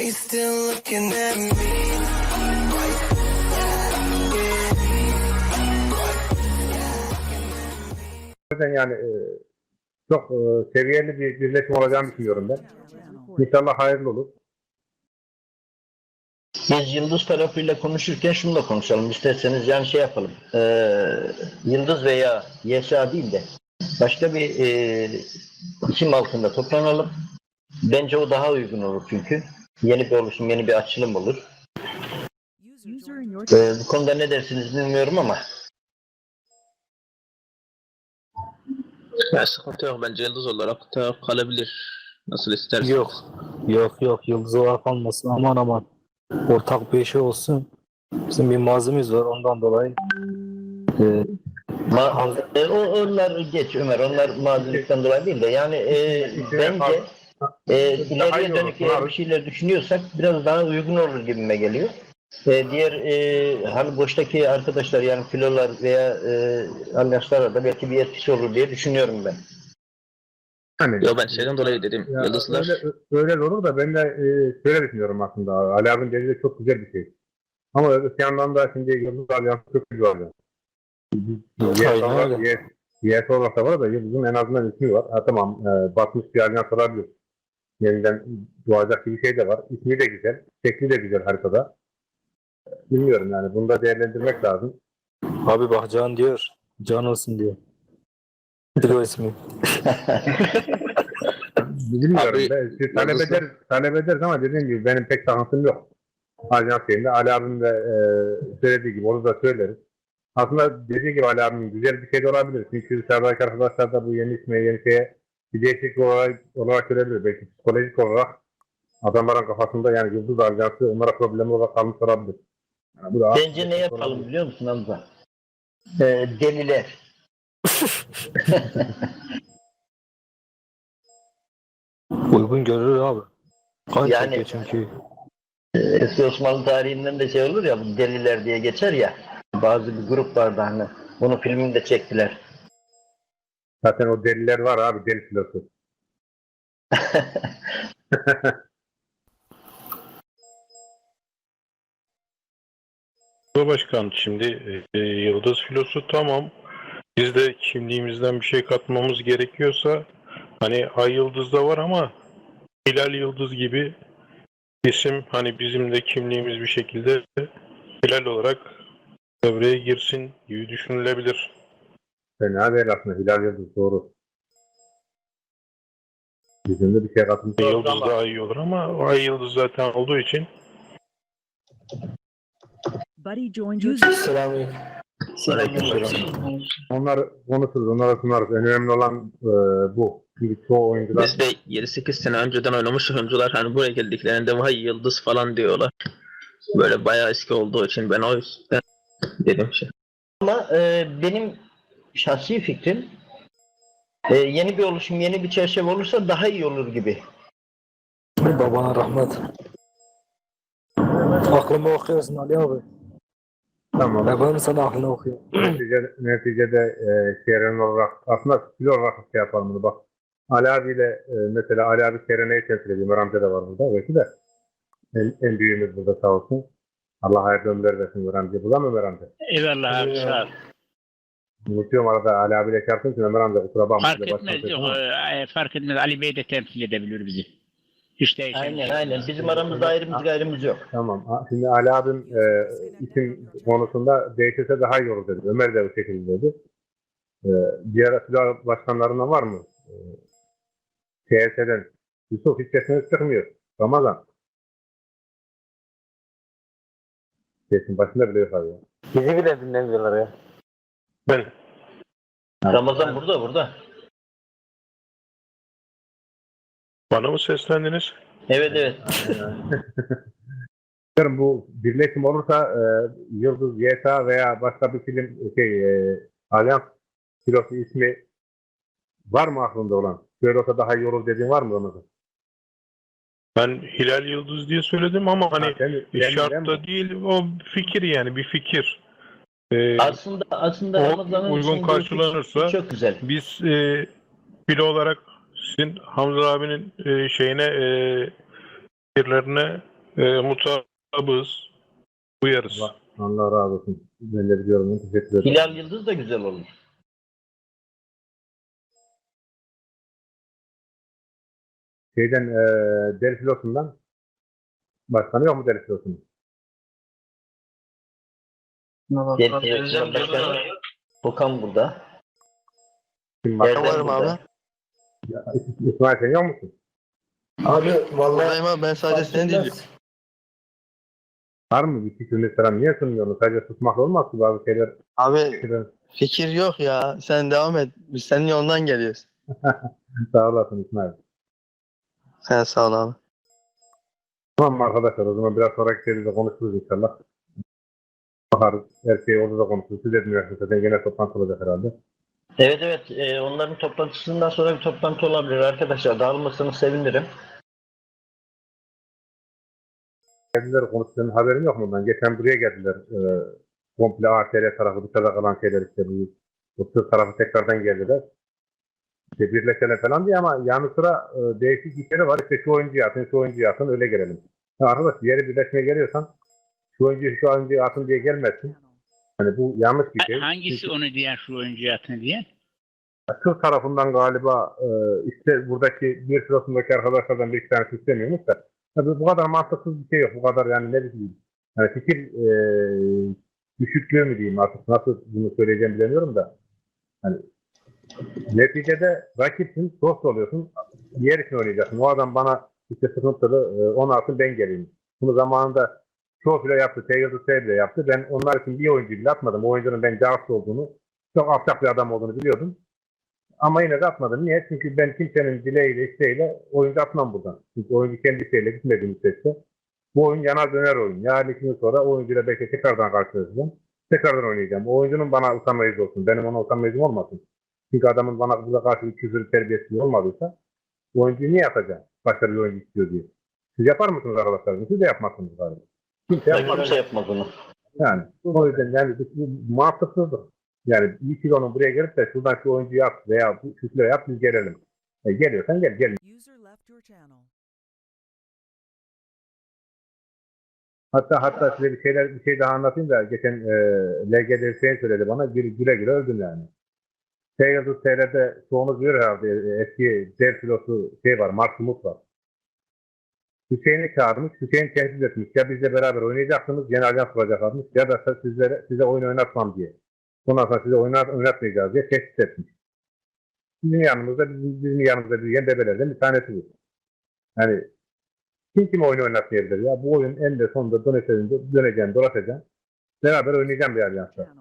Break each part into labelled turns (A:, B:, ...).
A: Why you still looking at me?
B: Zaten yani e, çok e, seviyeli bir birleşim olacağını düşünüyorum ben. İnşallah hayırlı olur.
C: Biz Yıldız tarafıyla konuşurken şunu da konuşalım. İsterseniz yani şey yapalım. Ee, Yıldız veya YSA değil de başka bir e, isim altında toplanalım. Bence o daha uygun olur çünkü. Yeni bir oluşum, yeni bir açılım olur. Ee, bu konuda ne dersiniz bilmiyorum ama
D: Ya sıkıntı yok bence yıldız olarak da kalabilir. Nasıl isterseniz.
E: Yok. Yok yok yıldız olarak olmasın aman aman. Ortak bir şey olsun. Bizim bir mazimiz var ondan dolayı. Ee,
C: ma- e, o, onlar geç Ömer. Onlar mazilikten dolayı değil de yani e, bence e, ileriye
B: iyi
C: dönük
B: olur,
C: eğer bir şeyler düşünüyorsak biraz daha uygun olur gibime geliyor. E, diğer e, hani boştaki arkadaşlar yani filolar veya e, alyanslara da belki bir etkisi olur diye düşünüyorum ben.
B: Hani
D: Yo ben şeyden dolayı dedim.
B: Ya
D: Yıldızlar
B: Öyle, öyle olur da ben de e, şöyle düşünüyorum aslında. Ali abinin dediği de çok güzel bir şey. Ama öte yandan da şimdi Yıldız Alyansı çok güzel alyans. YS olarak da var da Yıldız'ın en azından ismi var. Ha tamam e, batmış bir alyans olabilir. Yeniden doğacak bir şey de var. İsmi de güzel. Şekli de güzel haritada. Bilmiyorum yani. Bunu da değerlendirmek lazım.
E: abi bak Can diyor. Can olsun diyor. Bir o ismi.
B: Bilmiyorum.
D: Abi,
B: Ben, siz talep, eder, talep ederiz ama dediğim gibi benim pek takıntım yok. Ajans şeyinde. Ali abim de e, söylediği gibi onu da söyleriz. Aslında dediği gibi Ali abim güzel bir şey de olabilir. Çünkü dışarıdaki arkadaşlar da bu yeni isme, yeni şeye bir değişiklik olarak, olarak görebilir. Belki psikolojik olarak adamların kafasında yani Yıldız Ajansı onlara problem olarak kalmış olabilir. Yani bu da
C: Bence ne yapalım biliyor musun Hamza? E, deliler.
E: Uygun görür abi. Kan
C: Yani-
E: çünkü.
C: Eski Osmanlı tarihinden de şey olur ya bu deliler diye geçer ya. Bazı bir grup vardı hani. Bunu filminde çektiler.
B: Zaten o deliler var abi deli filosu.
F: Başkan şimdi e, Yıldız filosu tamam. Biz de kimliğimizden bir şey katmamız gerekiyorsa hani Ay Yıldız da var ama Hilal Yıldız gibi isim hani bizim de kimliğimiz bir şekilde Hilal olarak devreye girsin gibi düşünülebilir.
B: Fena değil aslında. Hilal Yıldız doğru. Bizim de bir şey katılmış.
F: Yıldız daha iyi olur ama Ay Yıldız zaten olduğu için
G: buddy joined your
E: Selamünaleyküm.
B: Onlar konuşuruz, onlara sunarız. En önemli olan e, bu. Çünkü çoğu oyuncular
D: biz de 7-8 sene önceden oynamış oyuncular hani buraya geldiklerinde vay yıldız falan diyorlar. Böyle bayağı eski olduğu için ben o yüzden dedim şey.
C: Ama e, benim şahsi fikrim e, yeni bir oluşum, yeni bir çerçeve olursa daha iyi olur gibi.
E: Babana rahmet. Aklımı okuyorsun Ali abi.
B: tamam.
E: Ben benim sana aklını okuyorum.
B: Neticede, neticede e, Seren olarak aslında stil olarak şey yapalım bunu bak. Ali abiyle e, mesela Ali abi Seren'i temsil ediyor. Amca da var burada. Belki de en, en büyüğümüz burada sağ olsun. Allah hayırlı ömürler versin Ömer amca. Bu da mı Ömer amca?
H: Eyvallah abi sağ ol.
B: Unutuyorum arada Ali abiyle çarptığım için Ömer amca kusura bakma.
H: Fark etmez yok.
B: ama-
H: e, Fark etmez. Ali Bey de temsil edebilir bizi. Hiç değişen
C: Aynen
H: şey.
C: aynen. Bizim aramızda ayrımız gayrımız yok.
B: Tamam. Ha, Şimdi Ali abim e, isim konusunda değişirse daha iyi olur dedi. Ömer de bu şekilde dedi. E, diğer silah başkanlarından var mı? E, TS'den. Yusuf hiç sesiniz çıkmıyor. Ramazan. Sesin başında bile yok abi ya.
E: Bizi bile dinlemiyorlar ya.
F: Ben
C: Ramazan burada burada.
F: bana mı seslendiniz?
C: Evet evet.
B: Diyorum bu birleşim olursa e, Yıldız, YTA veya başka bir film şey e, Alyans pilotu ismi var mı aklında olan? Böyle olsa daha iyi olur dediğin var mı Ramazan?
F: Ben Hilal Yıldız diye söyledim ama hani
B: Ha, sen- sen-
F: şart
B: sen-
F: da değil o fikir yani bir fikir. Ee,
C: Aslında aslında
F: O
C: Ramazan'ın
F: uygun karşılanırsa-
C: çok güzel.
F: Biz e, filo olarak sizin Hamza abinin e, şeyine e, fikirlerine e, mutabız. Uyarız.
B: Allah, Allah razı olsun. Ben de biliyorum. Teşekkür ederim.
C: Hilal Yıldız da güzel olur.
B: Şeyden e, deri filosundan başkanı yok mu deri filosunun?
C: Diğer televizyon başkanı Okan burada.
B: Kim başkan
C: Erdem
B: var mı?
C: burada.
B: İsmail sen yok musun?
I: Abi vallahi abi ben sadece seni dinliyorum.
B: Var mı bir fikriniz falan? Niye sunmuyorsunuz? Sadece susmak olmaz ki bazı şeyler.
I: Abi
B: şeyler-
I: fikir yok ya. Sen devam et. Biz senin yolundan geliyoruz.
B: Sağ olasın İsmail.
I: Sen sağ ol abi.
B: Tamam arkadaşlar o zaman biraz sonraki seride konuşuruz inşallah. Bakarız. Her orada da konuşuruz. Siz de dinlersiniz. Zaten gene toplantı olacak herhalde.
C: Evet evet e, onların toplantısından sonra bir toplantı olabilir arkadaşlar. Dağılmasını sevinirim.
B: Geldiler konuştuğunun haberin yok mu bundan? Geçen buraya geldiler. E, komple ATR tarafı dışarıda kalan şeyler işte bu. Tür tarafı tekrardan geldiler. İşte birleşelim falan diye ama yanı sıra e, değişik işleri var. İşte şu oyuncuyu atın, şu oyuncuyu atın öyle gelelim. Ya arkadaş bir yere birleşmeye geliyorsan şu oyuncuyu şu oyuncuyu atın diye gelmezsin. Hani bu yanlış bir şey.
H: Hangisi
B: Çünkü-
H: onu diyen şu oyuncuya atın diyen?
B: Kız tarafından galiba e, işte buradaki bir filosundaki arkadaşlardan bir iki tanesi istemiyormuş da tabii bu kadar mantıksız bir şey yok. Bu kadar yani ne bileyim. Yani fikir e, düşüklüğü mü diyeyim artık nasıl bunu söyleyeceğim bilemiyorum da. Hani neticede rakipsin, dost oluyorsun. Yer için oynayacaksın. O adam bana işte sıkıntılı e, onu atın ben geleyim. Bunu zamanında çoğu bile yaptı. T yıldız T bile yaptı. Ben onlar için bir oyuncu bile atmadım. O oyuncunun ben cevapsız olduğunu, çok alçak bir adam olduğunu biliyordum. Ama yine de atmadım. Niye? Çünkü ben kimsenin dileğiyle, isteğiyle oyuncu atmam buradan. Çünkü oyuncu kendi isteğiyle gitmediği müddetçe bu oyun yanar döner oyun. Yarın iki gün sonra oyuncuyla belki tekrardan karşılaşacağım. Tekrardan oynayacağım. O oyuncunun bana utanma izni olsun. Benim ona utanma iznim olmasın. Çünkü adamın bana burada karşı bir küfür terbiyesi olmadıysa bu oyuncuyu niye atacağım? Bir oyuncu istiyor diye. Siz yapar mısınız arkadaşlar? Siz de yapmazsınız galiba. Kimse yapmaz.
C: Kimse yapmaz onu.
B: Yani o yüzden yani bu, bu mantıksızdır. Yani bir kilonun buraya gelip de şuradan şu oyuncuyu yap veya bu şu kiloyu yap biz gelelim. E, geliyorsan gel gel.
G: User left your channel.
B: Hatta hatta size bir şeyler bir şey daha anlatayım da geçen e, LGD şey söyledi bana güle güle, güle öldüm yani. Yıldız TR'de çoğunuz biliyor herhalde e, eski dev pilotu şey var Mark Umut var. Hüseyin'i çağırmış, Hüseyin tehdit etmiş. Ya bizle beraber oynayacaksınız, yeni ajans kuracaklarmış ya da sizlere, size oyun oynatmam diye. Ondan sonra size oynat, oynatmayacağız diye tehdit etmiş. Bizim yanımızda, bizim, bizim yanımızda büyüyen bebelerden bir tanesi bu. Yani kim kim oyun oynatmayabilir ya? Bu oyun en de sonunda döneceğim, döneceğim, dolaşacağım. Beraber oynayacağım bir.
G: Channel.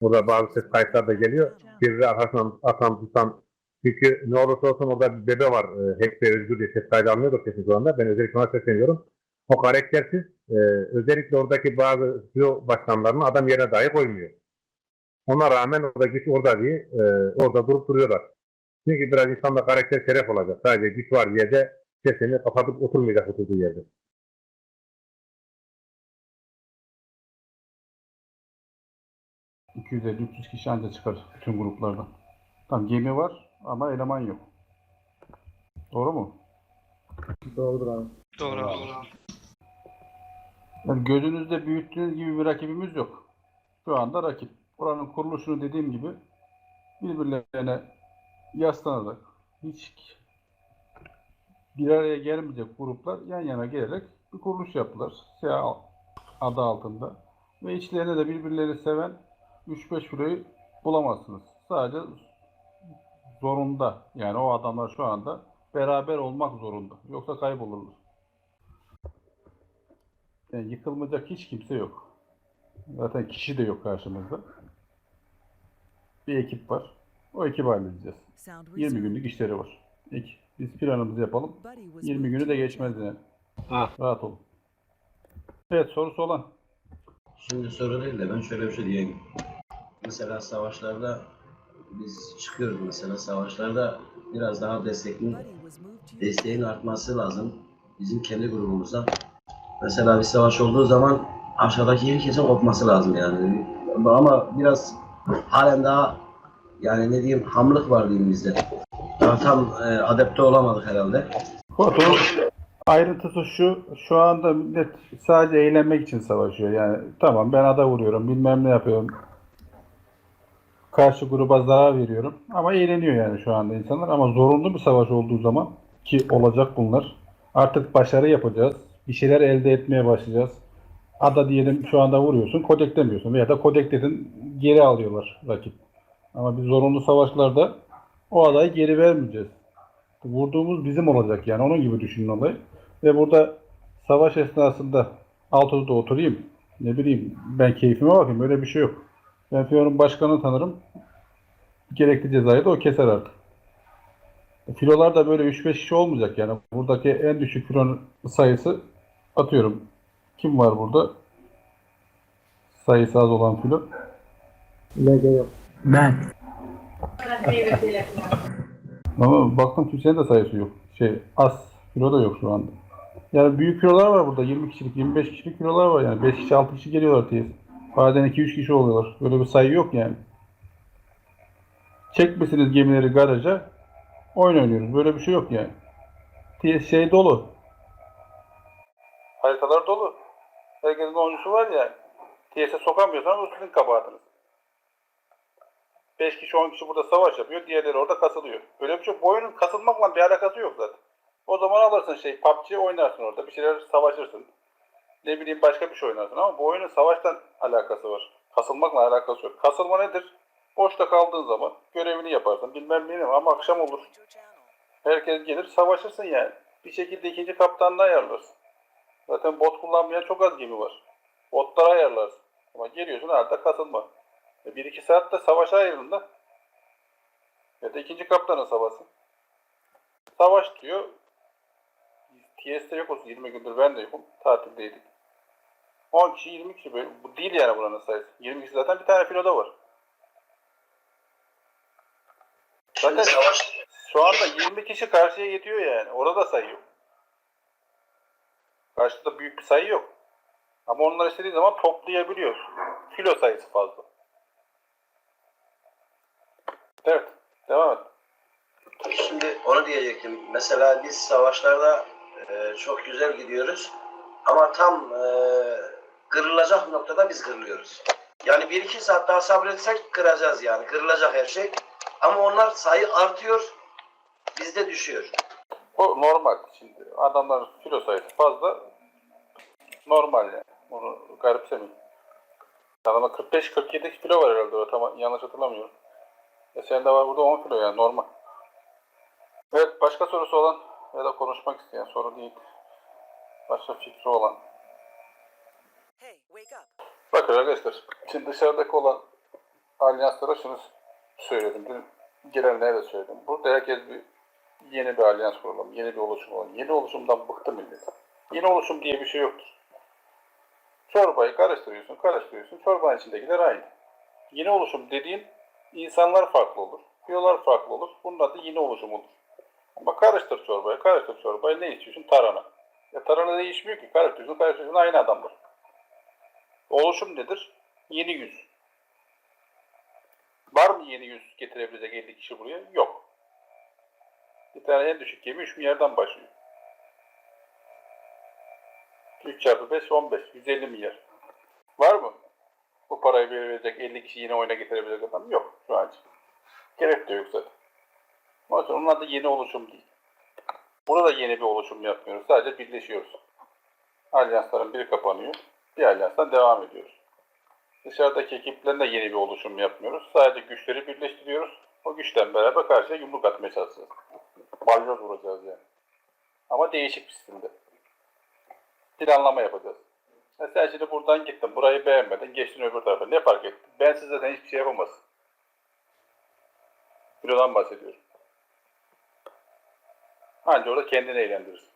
B: Burada bazı ses kayıtlar da geliyor. Birbiri arkasından atan tutan. Çünkü ne olursa olsun orada bir bebe var. E, Hack ve Özgür diye ses kaydı almıyordur kesin anda. Ben özellikle ona sesleniyorum. O karaktersiz. e, özellikle oradaki bazı CEO başkanlarını adam yerine dahi koymuyor. Ona rağmen orada güç orada diye e, orada durup duruyorlar. Çünkü biraz insanda karakter şeref olacak. Sadece güç var diye de sesini kapatıp oturmayacak oturduğu yerde.
J: ...250-300 kişi anca çıkar bütün gruplardan. Tam gemi var ama eleman yok. Doğru mu?
I: Doğru abi.
J: Yani gözünüzde büyüttüğünüz gibi bir rakibimiz yok. Şu anda rakip. Buranın kuruluşunu dediğim gibi birbirlerine yaslanarak hiç bir araya gelmeyecek gruplar yan yana gelerek bir kuruluş yaptılar. SİHA adı altında. Ve içlerinde de birbirlerini seven 3-5 filoyu bulamazsınız. Sadece zorunda. Yani o adamlar şu anda beraber olmak zorunda. Yoksa kaybolurlar. Yani yıkılmayacak hiç kimse yok. Zaten kişi de yok karşımızda. Bir ekip var. O ekibi halledeceğiz.
G: Sound
J: 20
G: resumed.
J: günlük işleri var. İki. Biz planımızı yapalım.
G: Buddy was
J: 20
G: moved
J: günü de geçmez yani.
E: Ha.
J: Rahat olun. Evet sorusu olan.
K: Şimdi soru değil de ben şöyle bir şey diyeyim. Mesela savaşlarda biz çıkıyoruz mesela savaşlarda biraz daha
G: your
K: desteğin artması lazım bizim kendi grubumuzdan. Mesela bir savaş olduğu zaman aşağıdaki herkesin kopması lazım yani. Ama biraz halen daha yani ne diyeyim hamlık var diyeyim bizde. Daha tam e, adapte olamadık herhalde.
J: Batu Ayrıntısı şu, şu anda millet sadece eğlenmek için savaşıyor. Yani tamam ben ada vuruyorum, bilmem ne yapıyorum. Karşı gruba zarar veriyorum. Ama eğleniyor yani şu anda insanlar. Ama zorunlu bir savaş olduğu zaman ki olacak bunlar. Artık başarı yapacağız. Bir şeyler elde etmeye başlayacağız. Ada diyelim şu anda vuruyorsun, kodek demiyorsun. Veya da kodek dedin geri alıyorlar rakip. Ama biz zorunlu savaşlarda o adayı geri vermeyeceğiz. Vurduğumuz bizim olacak yani onun gibi düşünün olayı. Ve burada savaş esnasında alt odada oturayım. Ne bileyim ben keyfime bakayım öyle bir şey yok. Ben Fiyo'nun başkanını tanırım. Gerekli cezayı da o keser artık. Filolar da böyle 3-5 kişi olmayacak yani. Buradaki en düşük filonun sayısı atıyorum. Kim var burada? Sayısı az olan filo.
E: Ben.
J: Ama baktım kimsenin de sayısı yok. Şey az filo da yok şu anda. Yani büyük filolar var burada. 20 kişilik, 25 kişilik filolar var yani. 5 kişi, 6 kişi geliyorlar diye. Bazen 2-3 kişi oluyorlar. Böyle bir sayı yok yani. Çekmesiniz gemileri garaja. Oyun oynuyoruz. Böyle bir şey yok yani. Şey dolu. Haritalar dolu. Herkesin oyuncusu var ya. TS'e sokamıyorsan o sizin kabahatiniz. 5 kişi 10 kişi burada savaş yapıyor. Diğerleri orada kasılıyor. Öyle bir şey yok. Bu oyunun kasılmakla bir alakası yok zaten. O zaman alırsın şey PUBG oynarsın orada. Bir şeyler savaşırsın. Ne bileyim başka bir şey oynarsın ama bu oyunun savaştan alakası var. Kasılmakla alakası yok. Kasılma nedir? Boşta kaldığın zaman görevini yaparsın. Bilmem ne ama akşam olur. Herkes gelir savaşırsın yani. Bir şekilde ikinci kaptanını ayarlarsın. Zaten bot kullanmayan çok az gemi var. Botları ayarlarsın. Ama geliyorsun halde kasılma. E, Bir iki saatte savaşa ayrılın da. Ya da ikinci kaptanın savaşı. Savaş diyor. TS'de yok olsun 20 gündür ben de yokum. Tatildeydik. 10 kişi 20 kişi böyle. Bu değil yani buranın sayısı. 20 kişi zaten bir tane filoda var. Zaten şu anda 20 kişi karşıya yetiyor yani. Orada sayı yok. Karşıda büyük bir sayı yok. Ama onlar istediği zaman toplayabiliyor. Kilo sayısı fazla. Evet. Devam et.
K: Şimdi onu diyecektim. Mesela biz savaşlarda e, çok güzel gidiyoruz. Ama tam e, kırılacak noktada biz kırılıyoruz. Yani bir iki saat daha sabretsek kıracağız yani. Kırılacak her şey. Ama onlar sayı artıyor. Bizde düşüyor.
J: O normal. Şimdi adamların kilo sayısı fazla. Normal yani. Onu garipsemeyin. Adamda 45-47 kilo var herhalde. O Tamam, yanlış hatırlamıyorum. E senin de var burada 10 kilo yani normal. Evet başka sorusu olan ya da konuşmak isteyen soru değil. Başka fikri olan.
G: Hey, wake up.
J: Bakın arkadaşlar, şimdi dışarıdaki olan alyanslara şunu söyledim. Dün gelenlere de söyledim. Burada herkes bir yeni bir alyans kuralım, yeni bir oluşum olalım. Yeni oluşumdan bıktı millet. Yeni oluşum diye bir şey yoktur. Çorbayı karıştırıyorsun, karıştırıyorsun. Çorbanın içindekiler aynı. Yeni oluşum dediğin insanlar farklı olur. Fiyolar farklı olur. Bunun adı yeni oluşum olur. Ama karıştır çorbayı, karıştır çorbayı. Ne istiyorsun? Tarhana. Ya tarhana değişmiyor ki. Karıştırıyorsun, karıştırıyorsun. Aynı adamdır. Oluşum nedir? Yeni yüz. Var mı yeni yüz getirebilecek 50 kişi buraya? Yok. Bir tane en düşük gemi 3 milyardan başlıyor. 3 çarpı 5 15. 150 milyar. Var mı? Bu parayı verecek 50 kişi yine oyuna getirebilecek adam yok şu an için. Gerek de yok zaten. Onun onun adı yeni oluşum değil. Burada da yeni bir oluşum yapmıyoruz. Sadece birleşiyoruz. Alyansların biri kapanıyor. Bir alyanstan devam ediyoruz. Dışarıdaki ekiplerle yeni bir oluşum yapmıyoruz. Sadece güçleri birleştiriyoruz. O güçten beraber karşıya yumruk atmaya çalışacağız. Balyoz vuracağız yani. Ama değişik bir stilde. Planlama yapacağız. Sen şimdi buradan gittin, burayı beğenmedin, geçtin öbür tarafa. Ne fark etti? Ben size zaten hiçbir şey yapamazsın. Kilodan bahsediyorum. Anca orada kendini eğlendirirsin.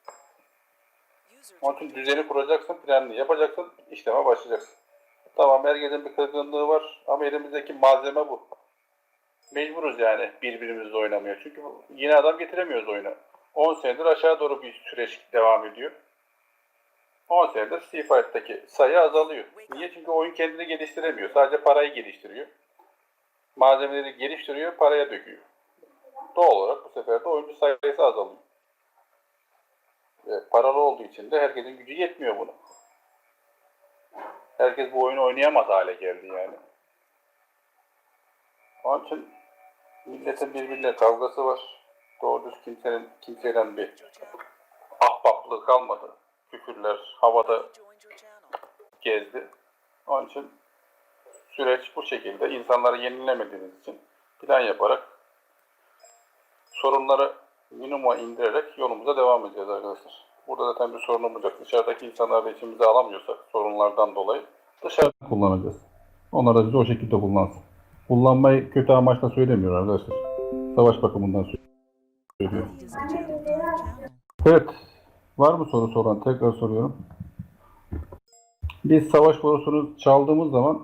J: Onun için düzeni kuracaksın, planını yapacaksın, işleme başlayacaksın. Tamam herkesin bir kırgınlığı var ama elimizdeki malzeme bu. Mecburuz yani birbirimizle oynamaya. Çünkü yeni adam getiremiyoruz oyuna. 10 senedir aşağı doğru bir süreç devam ediyor. 10 senedir Seafight'taki sayı azalıyor. Niye? Çünkü oyun kendini geliştiremiyor. Sadece parayı geliştiriyor. Malzemeleri geliştiriyor, paraya döküyor. Doğal olarak bu sefer de oyuncu sayısı azalıyor. Paralı olduğu için de herkesin gücü yetmiyor buna. Herkes bu oyunu oynayamaz hale geldi yani. Onun için milletin birbiriyle kavgası var. Doğru düz kimsenin kimseden bir ahbaplığı kalmadı. Küfürler havada gezdi. Onun için süreç bu şekilde. İnsanları yenilemediğiniz için plan yaparak sorunları minimuma indirerek yolumuza devam edeceğiz arkadaşlar. Burada zaten bir sorunumuz yok. Dışarıdaki insanları da içimize alamıyorsak sorunlardan dolayı dışarıda kullanacağız. Onlar da bizi o şekilde kullansın. Kullanmayı kötü amaçla söylemiyor arkadaşlar. Savaş bakımından söylüyor. Evet. Var mı soru soran? Tekrar soruyorum. Biz savaş borusunu çaldığımız zaman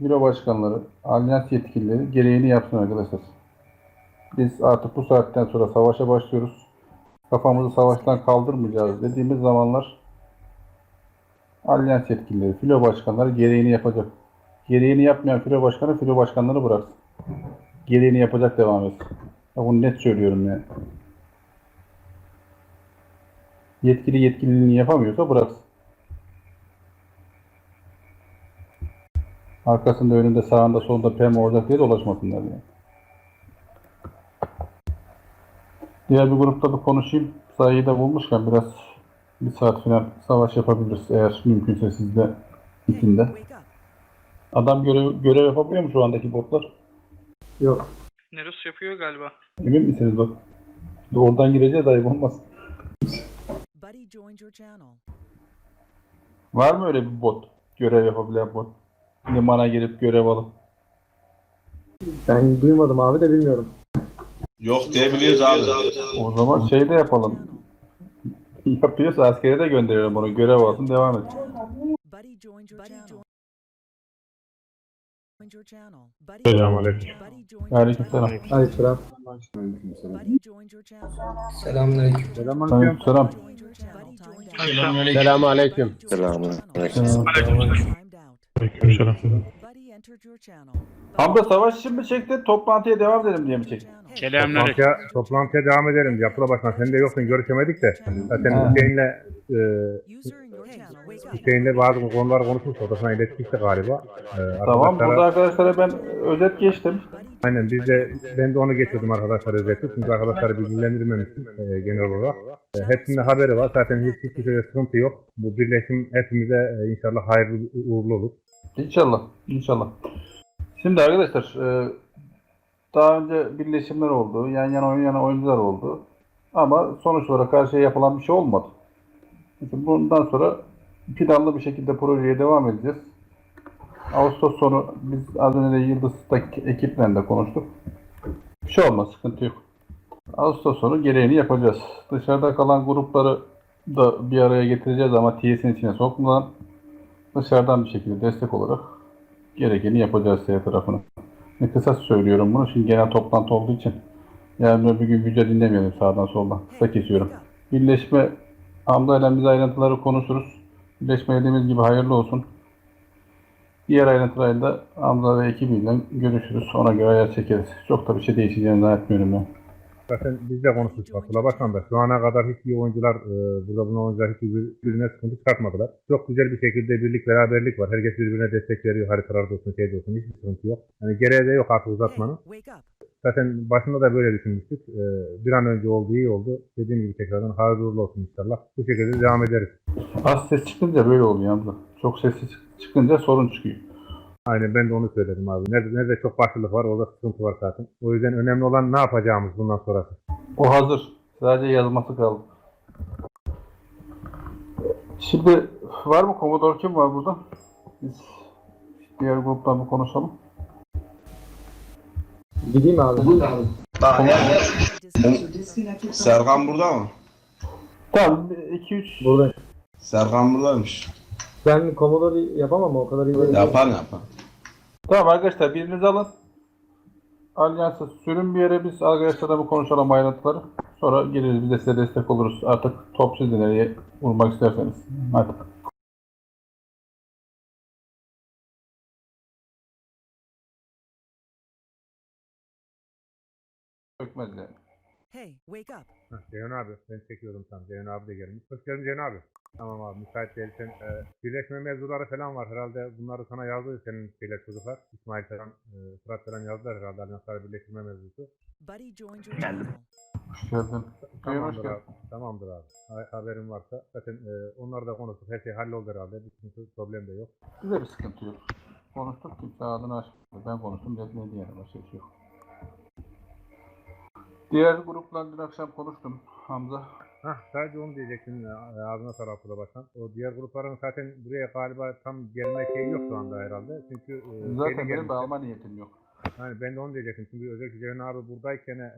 J: büro başkanları, alyans yetkilileri gereğini yapsın arkadaşlar. Biz artık bu saatten sonra savaşa başlıyoruz. Kafamızı savaştan kaldırmayacağız dediğimiz zamanlar alyans yetkilileri, filo başkanları gereğini yapacak. Gereğini yapmayan filo başkanı filo başkanları bıraksın. Gereğini yapacak devam etsin. Ya bunu net söylüyorum yani. Yetkili yetkililiğini yapamıyorsa bıraksın. Arkasında önünde sağında solunda PM olacak diye dolaşmasınlar yani. Diğer bir grupta bir konuşayım. Sayıyı da bulmuşken biraz bir saat final savaş yapabiliriz eğer mümkünse sizde
G: up.
J: Adam görev, görev yapabiliyor mu şu andaki botlar?
E: Yok.
D: Nerus yapıyor galiba.
J: Emin misiniz bak? Oradan gireceğiz ayıp olmaz. Var mı öyle bir bot? Görev yapabilen bot. Limana girip görev alıp.
E: Ben duymadım abi de bilmiyorum.
A: Yok diyebiliyoruz abi.
J: O zaman şey de yapalım. Yapıyorsa askere de gönderelim onu. Görev alsın devam et.
G: Buddy joined your channel. Joined your channel. Buddy
B: Selamünaleyküm.
G: Buddy joined your
J: Aleykümselam.
G: channel.
E: Aleykümselam.
G: Buddy joined your channel.
E: Selamünaleyküm.
J: Aleyküm selam.
G: Joined your channel. Joined your
E: Selamünaleyküm.
G: Selamünaleyküm.
F: Aleykümselam.
G: Buddy entered your channel.
J: Hamza savaş için mi çekti? Toplantıya devam edelim diye mi çekti?
H: Selamünaleyküm.
B: Toplantıya, toplantıya devam edelim. Yapıla başkan sen de yoksun görüşemedik de. Zaten. Hüseyin'le e. Hüseyin'le bazı konular konuşmuş. Odasına iletiştik galiba. E,
J: Tamam. Burada arkadaşlara ben özet geçtim.
B: Aynen biz de ben de onu getirdim arkadaşlar özeti. Çünkü arkadaşları bilgilendirmemiştim e, genel olarak. E, hepsinin haberi var. Zaten hiç hiçbir şeyde sıkıntı yok. Bu birleşim hepimize e, inşallah hayırlı uğurlu olur.
J: İnşallah. İnşallah. Şimdi arkadaşlar e, daha önce birleşimler oldu. Yan yana oynayan oyuncular oldu. Ama sonuç olarak karşıya yapılan bir şey olmadı. İşte bundan sonra planlı bir şekilde projeye devam edeceğiz. Ağustos sonu biz az önce de Yıldız'daki ekiple de konuştuk. Bir şey olmaz, sıkıntı yok. Ağustos sonu gereğini yapacağız. Dışarıda kalan grupları da bir araya getireceğiz ama TS'in içine sokmadan dışarıdan bir şekilde destek olarak gerekeni yapacağız diğer tarafını. Ne kısa söylüyorum bunu çünkü genel toplantı olduğu için. Yarın öbür gün güce dinlemeyelim sağdan soldan. Kısa kesiyorum. Birleşme Hamza ile biz ayrıntıları konuşuruz. Birleşme dediğimiz gibi hayırlı olsun. Diğer ayrıntılarla Hamza ve ekibiyle görüşürüz. Ona göre ayar çekeriz. Çok da bir şey değişeceğini zannetmiyorum ben.
B: Zaten biz de konuştuk Abdullah Başkan da. Şu ana kadar hiçbir oyuncular, e, burada bulunan oyuncular hiçbir birbirine sıkıntı çıkartmadılar. Çok güzel bir şekilde birlik, beraberlik var. Herkes birbirine destek veriyor. Haritalarda olsun, şeyde olsun. Hiçbir sıkıntı yok. Yani gereği de yok artık uzatmanın. Zaten başında da böyle düşünmüştük. E, bir an önce oldu, iyi oldu. Dediğim gibi tekrardan hayırlı uğurlu olsun inşallah. Bu şekilde devam ederiz.
J: Az ses çıkınca böyle oluyor Hamza. Çok sessiz çıkınca sorun çıkıyor.
B: Aynen ben de onu söyledim abi. Nerede, nerede çok başlılık var orada sıkıntı var zaten. O yüzden önemli olan ne yapacağımız bundan sonrası.
J: O hazır. Sadece yazması kaldı. Şimdi var mı Commodore kim var burada? Biz diğer gruptan bir konuşalım.
E: Gideyim abi.
A: Daha nerede? Serkan burada mı?
J: Tamam 2-3
E: Burada.
A: Serkan buradaymış.
E: Ben Commodore yapamam o kadar iyi değilim.
A: Yapar yapar.
J: Tamam arkadaşlar birinizi alın. Alyansa sürün bir yere biz arkadaşlarla bir konuşalım ayrıntıları. Sonra geliriz biz de size destek oluruz. Artık top sizde nereye vurmak isterseniz. Hadi. Sökmez yani.
G: Hey, wake up.
B: Heh, Ceyhun abi ben çekiyordum tam. Ceyhun abi de gelmiş. Hoş geldin Ceyhun abi. Tamam abi müsait değilsen e, birleşme mevzuları falan var. Herhalde bunları sana yazdı senin şeyler çocuklar. İsmail falan, e, Fırat falan yazdılar herhalde. Alyanslar birleştirme mevzusu.
G: Buddy joined your
H: Geldim.
G: channel.
J: Hoş geldin. Köyüm hoş
B: Tamamdır
J: geldin.
B: abi. Tamamdır abi. Ha- haberin varsa. Zaten e, onları da konuştuk. Her şey halloldu herhalde. Bir sıkıntı, problem de yok.
J: Bize bir sıkıntı yok. Konuştuk kimse ağzını açmadı. Ben konuştum dedi ne diye başka bir şey yok. Diğer grupla dün akşam konuştum Hamza.
B: Hah sadece onu diyecektim. e, Ağzına tarafı da başkan. O diğer grupların zaten buraya galiba tam gelme şeyi yok şu anda herhalde. Çünkü e,
J: Zaten benim alma niyetim yok.
B: Yani ben de onu diyecektim. Çünkü özellikle Ceyhun abi buradayken e,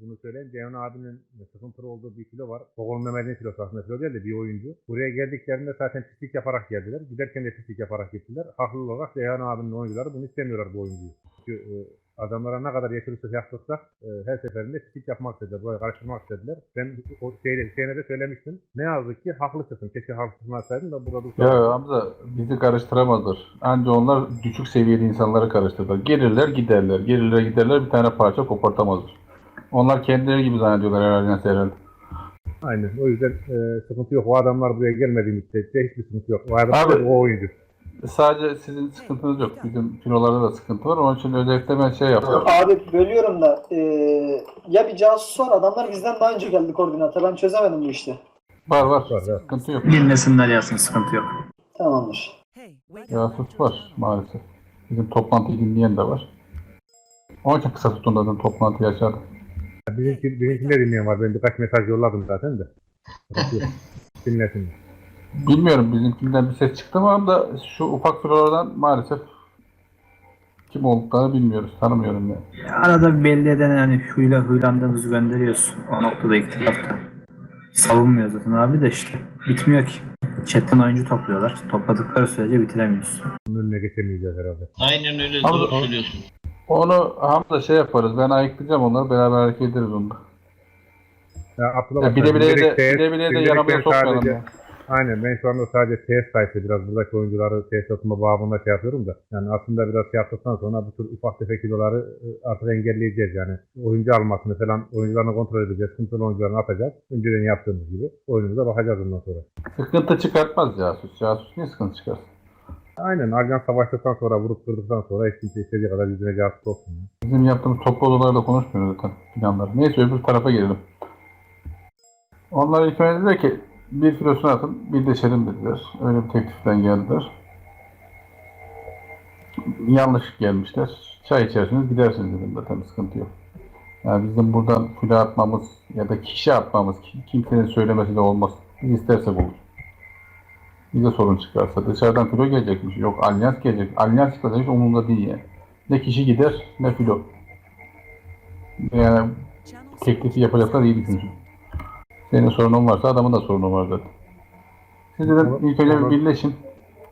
B: bunu söyleyeyim. Ceyhun abinin sıkıntılı olduğu bir kilo var. Bogol Mehmet'in kilosu aslında kilo değil de bir oyuncu. Buraya geldiklerinde zaten pislik yaparak geldiler. Giderken de pislik yaparak gittiler. Haklı olarak Ceyhun abinin oyuncuları bunu istemiyorlar bu oyuncuyu. Çünkü e, adamlara ne kadar yeterli yaptırsak e, her seferinde pislik yapmak istediler. Buraya karıştırmak istediler. Ben o şeyde, şeyine de söylemiştim. Ne yazık ki haklı çıktım. Keşke haklı çıkmasaydım da burada bu
J: Ya Hamza bizi karıştıramazlar. Anca onlar düşük seviyeli insanları karıştırırlar. Gelirler giderler. Gelirler giderler bir tane parça kopartamazlar. Onlar kendileri gibi zannediyorlar herhalde herhalde.
B: Aynen. O yüzden e, sıkıntı yok. O adamlar buraya gelmediği müddetçe hiçbir sıkıntı yok. O adam
J: Abi-
B: o oyuncu.
J: Sadece sizin sıkıntınız yok. Bizim filolarda da sıkıntı var. Onun için özellikle ben şey yaptım.
L: Abi bölüyorum da eee, ya bir casus var adamlar bizden daha önce geldi koordinata ben çözemedim bu işte.
J: Var var.
B: Var, var.
J: Sıkıntı yok.
H: Dinlesinler yazsın sıkıntı yok.
L: Tamamdır.
J: Casus var maalesef. Bizim toplantıyı dinleyen de var. Onun için kısa tutun dedim toplantıyı açardım.
B: Bizimki, bizimkinde dinleyen var. Ben birkaç mesaj yolladım zaten de. Sıkıntı yok. Dinlesin.
J: Bilmiyorum bizimkinden bir ses çıktı mı ama da şu ufak filolardan maalesef kim olduklarını bilmiyoruz. Tanımıyorum ya.
E: Arada belli eden yani huyla huylandığımızı gönderiyoruz. O noktada iktilafta. Savunmuyor zaten abi de işte. Bitmiyor ki. Chatten oyuncu topluyorlar. Topladıkları sürece bitiremiyoruz.
B: Bunun önüne geçemeyeceğiz herhalde.
D: Aynen öyle
J: Ama-
D: doğru söylüyorsun.
J: Onu Hamza şey yaparız. Ben ayıklayacağım onları. Beraber hareket ederiz onda.
B: Ya Abdullah
J: Ya bile bile de, bile bile de
B: ben
J: sokmayalım
B: sadece-
J: ya.
B: Aynen ben şu anda sadece TS sayısı biraz buradaki oyuncuları TS atma babında şey yapıyorum da. Yani aslında biraz şey yaptıktan sonra bu tür ufak tefek kiloları e, artık engelleyeceğiz yani. Oyuncu almasını falan oyuncularını kontrol edeceğiz. Sıkıntılı oyuncularını atacağız. Önceden yaptığımız gibi. Oyunumuza bakacağız ondan sonra.
J: Sıkıntı çıkartmaz casus. Casus niye sıkıntı çıkarsın?
B: Aynen Alyan savaştıktan sonra vurup kırdıktan sonra hiç kimse istediği kadar yüzüne cevap olsun.
J: Bizim yaptığımız toplu odalarla konuşmuyoruz zaten planları. Neyse öbür tarafa gelelim. Onlar ilk önce dediler ki bir filosunu atın, birleşelim dediler. Öyle bir tekliften geldiler. Yanlış gelmişler. Çay içersiniz gidersiniz dedim zaten sıkıntı yok. Yani bizim buradan filo atmamız ya da kişi atmamız ki- kimsenin söylemesi de olmaz. Biz istersek olur. Bize sorun çıkarsa dışarıdan filo gelecekmiş. Yok alyans gelecek. Alyans çıkarsa hiç umurumda değil yani. Ne kişi gider ne filo. Yani teklifi yapacaklar iyi düşünsün. Senin sorunun varsa adamın da sorunu var zaten. Siz dedim ilk önce bir birleşin.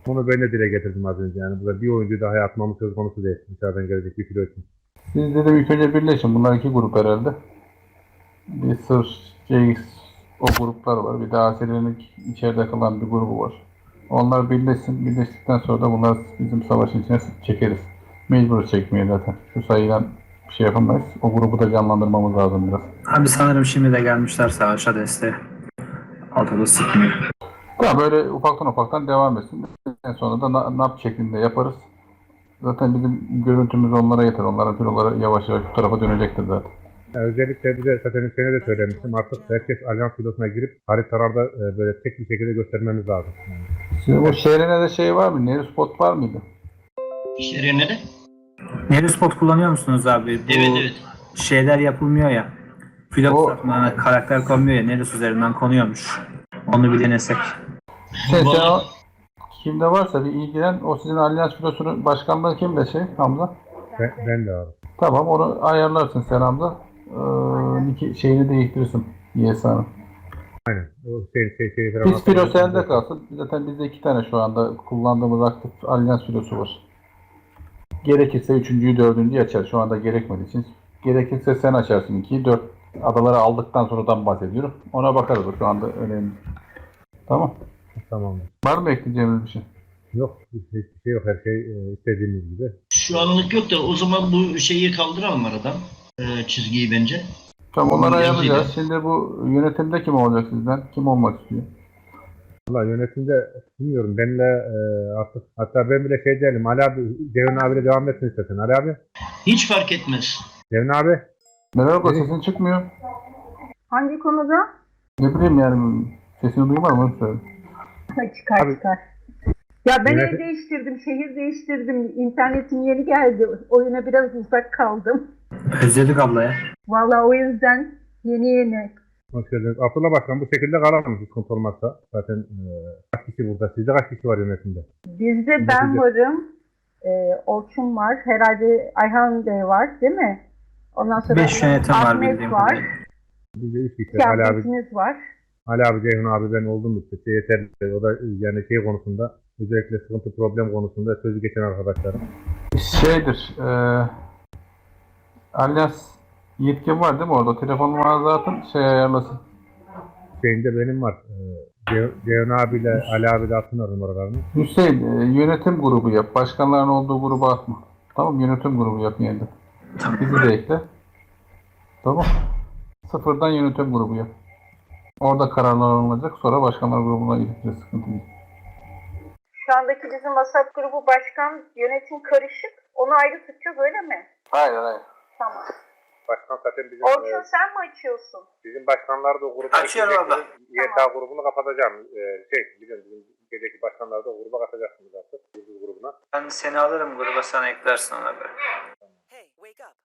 B: Bunu ben de dile getirdim az önce. Yani burada bir oyuncu daha atmamız söz konusu değil. Dışarıdan gelecek bir kilo için.
J: Siz dedim ilk önce birleşin. Bunlar iki grup herhalde. Bir sır şey, o gruplar var. Bir de ASL'nin içeride kalan bir grubu var. Onlar birleşsin. Birleştikten sonra da bunlar bizim savaşın içine çekeriz. Mecbur çekmeye zaten. Şu sayıdan şey yapamayız. O grubu da canlandırmamız lazım biraz.
E: Abi sanırım şimdi de gelmişler savaşa desteğe. Altıda sıkmıyor.
J: Tamam böyle ufaktan ufaktan devam etsin. En sonunda da na- nap şeklinde yaparız. Zaten bizim görüntümüz onlara yeter. Onların filoları yavaş yavaş bu tarafa dönecektir zaten.
B: Yani özellikle bir de zaten sene de söylemiştim. Artık herkes alyans pilotuna girip haritalarda e, böyle tek bir şekilde göstermemiz lazım.
J: Şimdi bu şehrine de şey var mı? Neri spot var mıydı?
D: İşlerine de.
E: Neri spot kullanıyor musunuz abi? Bu
D: Evet evet.
E: şeyler yapılmıyor ya.
J: O-
E: tarafından karakter konmuyor ya. Neris üzerinden konuyormuş. Onu bir denesek.
J: Şey, sen o, kimde varsa bir ilgilen. O sizin alyans filosunun başkanlığı kimde şey Hamza?
B: ben, ben de abi.
J: Tamam onu ayarlarsın sen Hamza. Ee, Niki- şeyini değiştirirsin YSA'nın.
B: Aynen. O şey şey şey falan.
J: Biz filo sende kalsın. Zaten bizde iki tane şu anda kullandığımız aktif alyans filosu var. Gerekirse üçüncüyü dördüncüyü açar. Şu anda gerekmediği için. Gerekirse sen açarsın ikiyi. Dört adaları aldıktan sonradan bahsediyorum. Ona bakarız. Şu anda önemli. Tamam.
B: Tamam.
J: Var mı ekleyeceğimiz bir şey?
B: Yok hiçbir şey yok. Her şey e, istediğimiz gibi.
D: Şu anlık yok da o zaman bu şeyi kaldıralım aradan. Ee, çizgiyi bence.
J: Tamam onları ayarlayacağız. Şimdi bu yönetimde kim olacak sizden? Kim olmak istiyor?
B: Valla yönetimde bilmiyorum. Benimle e, artık hatta ben bile şey diyelim. Ali abi, Ceyhun abiyle devam etsin istersen. Ali abi.
C: Hiç fark etmez.
B: Ceyhun abi.
J: Merhaba
B: Evet.
J: sesin çıkmıyor.
M: Hangi konuda?
J: Ne bileyim yani sesini duymam onu söyle.
M: Ha, çıkar
B: Abi-
M: çıkar. Ya ben
B: Yönetim-
M: ev değiştirdim, şehir değiştirdim. İnternetim yeni geldi. Oyuna biraz uzak kaldım.
E: Özledik abla ya.
M: Vallahi o yüzden yeni yeni.
B: Hoş geldiniz. Abdullah Başkan bu şekilde kalalım hiç sıkıntı olmazsa. Zaten e, kaç kişi burada? Sizde kaç kişi var yönetimde?
M: Bizde ben
B: Yönetici.
M: varım. Ee, Orçun var. Herhalde Ayhan Bey var değil mi? Ondan sonra
E: 5 yönetim var
M: Ahmet
E: bildiğim
M: var.
E: kadarıyla.
B: Bizde üç kişi. Ali abi,
M: var.
B: Ali abi, Ceyhun abi ben oldum müddetçe yeterli. O da yani şey konusunda özellikle sıkıntı problem konusunda sözü geçen arkadaşlarım.
J: Şeydir. E, Alyas yetkin var değil mi orada? Telefon numaranızı atın şey ayarlasın.
B: Şeyinde benim var. E, Cey- Ceyhun abiyle Ali abi de atın numaralarını.
J: Hüseyin e, yönetim grubu yap. Başkanların olduğu gruba atma. Tamam yönetim grubu yap yeniden. Bizi de ekle. Tamam. Sıfırdan yönetim grubu yap. Orada kararlar alınacak. Sonra başkanlar grubuna gideceğiz. Sıkıntı değil.
M: Şu andaki bizim WhatsApp grubu başkan yönetim karışık. Onu ayrı tutacağız öyle mi?
J: Hayır hayır.
M: Tamam.
B: Başkan zaten bizim
M: Orçun
B: e,
M: sen mi açıyorsun?
B: bizim başkanlar da o gruba
E: Açıyorum abla.
B: YTA grubunu kapatacağım. E, şey biliyorum bizim ülkedeki başkanlar da o gruba katacaksınız artık. Yıldız grubuna.
E: Ben seni alırım gruba sen eklersin ona
G: up.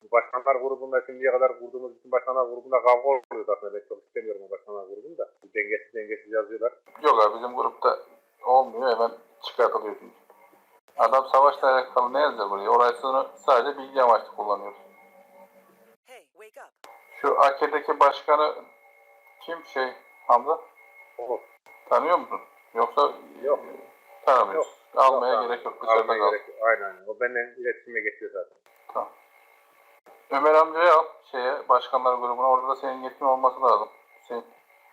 B: Bu başkanlar grubunda şimdiye kadar kurduğumuz bütün başkanlar grubunda kavga oluyordu aslında. Ben çok istemiyorum o başkanlar grubunu da. Dengesiz dengesiz yazıyorlar.
J: Yok abi bizim grupta olmuyor. Hemen çıkartılıyor çünkü. Adam savaşla alakalı ne yazıyor buraya? Orasını sadece bilgi amaçlı kullanıyoruz. AK'deki başkanı kim şey Hamza?
B: Olur.
J: Tanıyor musun? Yoksa
B: Yok.
J: tanımıyorsun. Almaya
B: Yok,
J: gerek yok. Dışarıda
B: Almaya gerek yok. Aynen. O benden iletişime geçiyor zaten.
J: Ömer amcayı al şeye başkanlar grubuna. Orada da senin yetkin olması lazım. Sen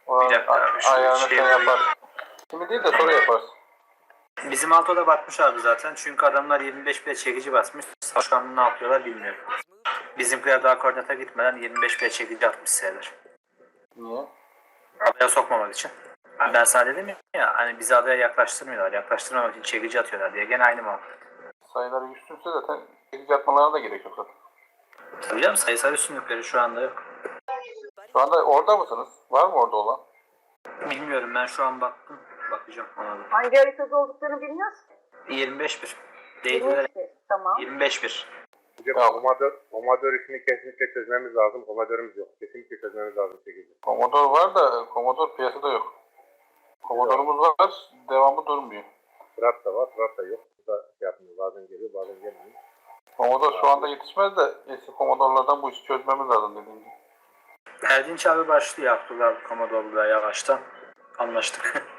J: oranın
E: Bir dakika
J: a-
E: abi, şu
J: ayarını
E: şey-
J: sen yaparsın. Şimdi değil de sonra yaparsın.
E: Bizim altoda batmış abi zaten. Çünkü adamlar 25 bile çekici basmış. Başkanlığı ne yapıyorlar bilmiyorum. Bizimkiler daha koordinata gitmeden 25 bile çekici atmış sayılır.
J: Niye?
E: Adaya sokmamak için. Ben sana dedim ya hani bizi adaya yaklaştırmıyorlar. Yaklaştırmamak için çekici atıyorlar diye. Gene aynı muhabbet.
J: Sayıları üstünse zaten çekici atmalarına da gerek yok zaten.
E: Tabii canım sayısal üstünlükleri şu anda yok.
J: Şu anda orada mısınız? Var mı orada olan?
E: Bilmiyorum ben şu an baktım. Bakacağım ona da.
M: Hangi haritada olduklarını bilmiyoruz.
E: 25 bir. Değildiler.
M: Tamam.
E: 25 bir.
B: Hocam
J: Ya.
B: komadör, komadör işini kesinlikle çözmemiz lazım. Komadörümüz yok. Kesinlikle çözmemiz lazım şekilde.
J: Commodore var da Commodore piyasada yok. Commodore'umuz var, devamı durmuyor.
B: Fırat da var. Fırat da yok. Bu da şey yapmıyor. Bazen geliyor bazen gelmiyor.
J: Commodore şu anda yetişmez de eski Commodore'lardan bu işi çözmemiz lazım dediğim gibi.
E: Erdinç abi başlıyor Abdullah Komodoğlu'yla yavaştan. Anlaştık.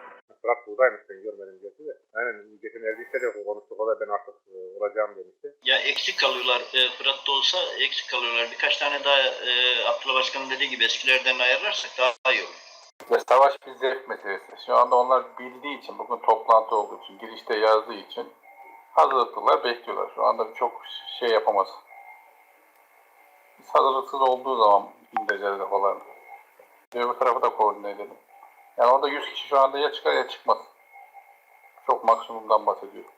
B: Fırat buradaymış ben görmedim gerçi de. Aynen geçen Erdinç'te de konuştuk. O da ben artık e, olacağım demişti.
C: Ya eksik kalıyorlar. E, Fırat'ta olsa eksik kalıyorlar. Birkaç tane daha e, Abdullah Başkan'ın dediği gibi eskilerden ayarlarsak daha iyi olur.
J: Ve savaş bir zevk meselesi. Şu anda onlar bildiği için, bugün toplantı olduğu için, girişte yazdığı için hazırlıklılar bekliyorlar. Şu anda çok şey yapamaz. Biz hazırlıksız olduğu zaman indireceğiz depolarını. Öbür tarafı da koordine edelim. Yani orada 100 kişi şu anda ya çıkar ya çıkmaz. Çok maksimumdan bahsediyorum.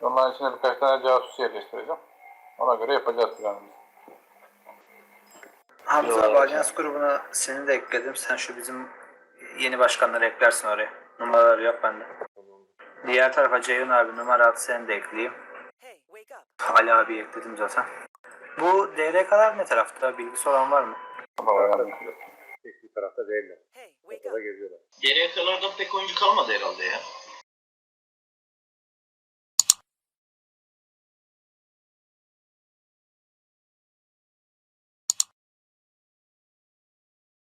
J: Onların içine birkaç tane casus yerleştireceğim. Ona göre yapacağız planımızı.
E: Hamza abi grubuna seni de ekledim. Sen şu bizim yeni başkanları eklersin oraya. Numaraları yok bende. Diğer tarafa Ceyhun abi numara at seni de ekleyeyim. Ali abi ekledim zaten. Bu DRK'lar ne tarafta? Bilgisi olan var mı?
B: Hiçbir tarafta değiller.
G: Hey,
B: Ortada geziyorlar.
C: Geriye kalardan pek oyuncu kalmadı herhalde ya.